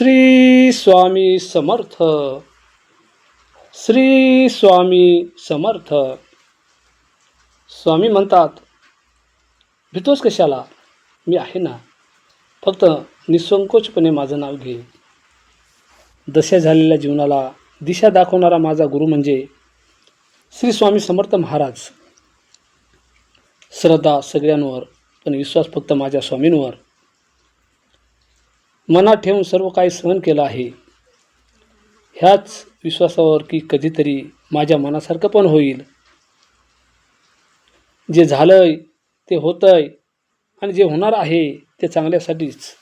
श्री स्वामी समर्थ श्री स्वामी समर्थ. स्वामी म्हणतात भीतोस कशाला? मी आहे ना. फक्त निसंकोचपणे माझं नाव घे. दशा झालेल्या जीवनाला दिशा दाखवणारा माझा गुरु म्हणजे श्री स्वामी समर्थ महाराज. श्रद्धा सगळ्यांवर पण विश्वास फक्त माझ्या स्वामींवर. मनात ठेवून सर्व काही सहन केलं आहे. ह्याच विश्वासावर की कधीतरी माझ्या मनासारखं पण होईल. जे झालंय ते होतंय आणि जे होणार आहे ते चांगल्यासाठीच.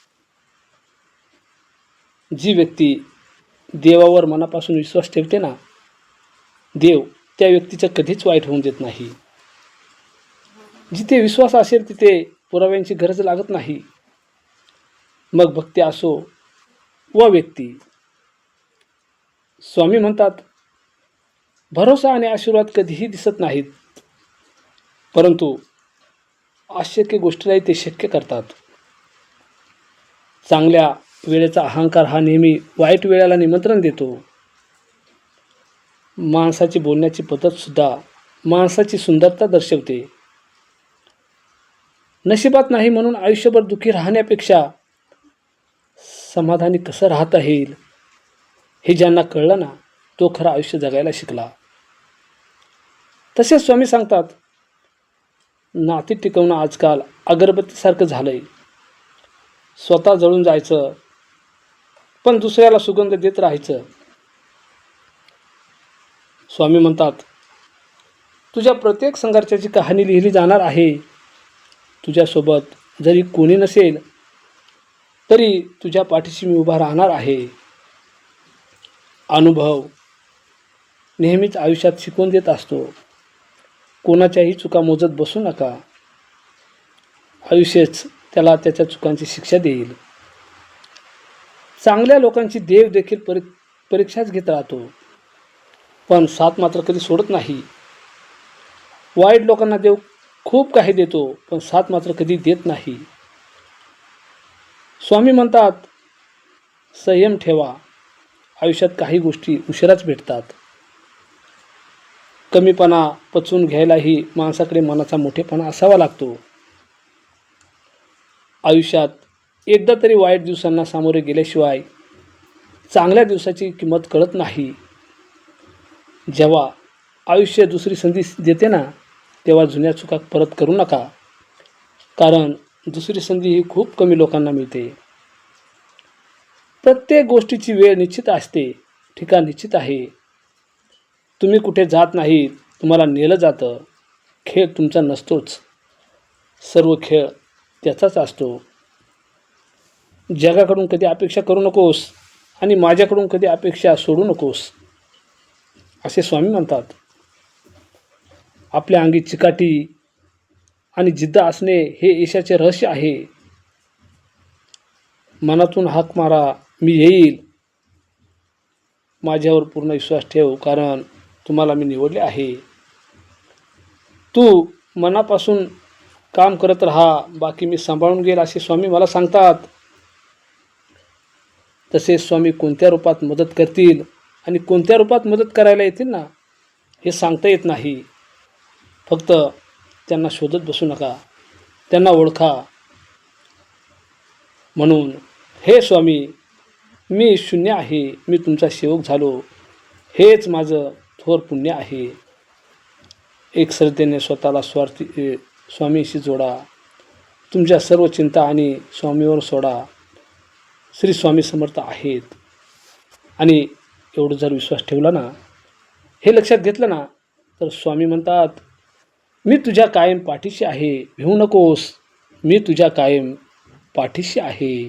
जी व्यक्ती देवावर मनापासून विश्वास ठेवते ना देव त्या व्यक्तीचं कधीच वाईट होऊन देत नाही. जिथे विश्वास असेल तिथे पुराव्यांची गरज लागत नाही. मग भक्ती असो व व्यक्ती. स्वामी म्हणतात भरोसा आणि आशीर्वाद कधीही दिसत नाहीत परंतु अशक्य गोष्टीलाही ते शक्य करतात. चांगल्या वेळेचा अहंकार हा नेहमी वाईट वेळेला निमंत्रण देतो. माणसाची बोलण्याची पद्धतसुद्धा माणसाची सुंदरता दर्शवते. नशिबात नाही म्हणून आयुष्यभर दुःखी राहण्यापेक्षा समाधानी कसं राहता येईल हे ज्यांना कळलं ना तो खरं आयुष्य जगायला शिकला. तसेच स्वामी सांगतात नाती टिकवणं आजकाल अगरबत्तीसारखं झालं आहे स्वतः जळून जायचं पण दुसऱ्याला सुगंध देत राहायचं. स्वामी म्हणतात तुझ्या प्रत्येक संघर्षाची कहाणी लिहिली जाणार आहे. तुझ्यासोबत जरी कोणी नसेल तरी तुझ्या पाठीशी मी उभा राहणार आहे. अनुभव. नेहमीच आयुष्यात शिकवून देत असतो. कोणाच्याही चुका मोजत बसू नका. आयुष्यच त्याला त्याच्या चुकांची शिक्षा देईल. चांगल्या लोकांची देव देखील परी परीक्षाच घेत राहतो. पण साथ मात्र कधी सोडत नाही. वाईट लोकांना देव खूप काही देतो पण साथ मात्र कधी देत नाही. स्वामी म्हणतात संयम ठेवा. आयुष्यात काही गोष्टी उशिराच भेटतात. कमीपणा पचवून घ्यायलाही माणसाकडे मनाचा मोठेपणा असावा लागतो. आयुष्यात एकदा तरी वाईट दिवसांना सामोरे गेल्याशिवाय चांगल्या दिवसाची किंमत कळत नाही. जेव्हा आयुष्य दुसरी संधी देते ना तेव्हा जुन्या चुका परत करू नका. कारण दुसरी संधी ही खूप कमी लोकांना मिळते. प्रत्येक गोष्टीची वेळ निश्चित असते ठिकाण निश्चित आहे. तुम्ही कुठे जात नाही तुम्हाला नेलं जातं खेळ तुमचा नसतोच. सर्व खेळ त्याचाच असतो. जगाकडून कधी अपेक्षा करू नकोस आणि माझ्याकडून कधी अपेक्षा सोडू नकोस असे स्वामी म्हणतात. आपल्या अंगी चिकाटी आणि जिद्द असणे हे यशाचे रहस्य आहे. मनातून हाक मारा मी येईल. माझ्यावर पूर्ण विश्वास ठेव कारण तुम्हाला मी निवडले आहे. तू मनापासून काम करत राहा बाकी मी सांभाळून घेईल असे स्वामी मला सांगतात. तसेच स्वामी कोणत्या रूपात मदत करतील आणि कोणत्या रूपात मदत करायला येतील ना हे सांगता येत नाही. फक्त त्यांना शोधत बसू नका. त्यांना ओळखा. म्हणून हे स्वामी मी शून्य आहे. मी तुमचा सेवक झालो. हेच माझं थोर पुण्य आहे. एक श्रद्धेने स्वतःला स्वार्थी स्वामीशी जोडा. तुमच्या सर्व चिंता आणि स्वामीवर सोडा. श्री स्वामी समर्थ आहेत. आणि एवढं जर विश्वास ठेवला ना हे लक्षात घेतलं ना तर स्वामी म्हणतात मी तुझ्या कायम पाठीशी आहे. भिवू नकोस. मी तुझ्या कायम पाठीशी आहे.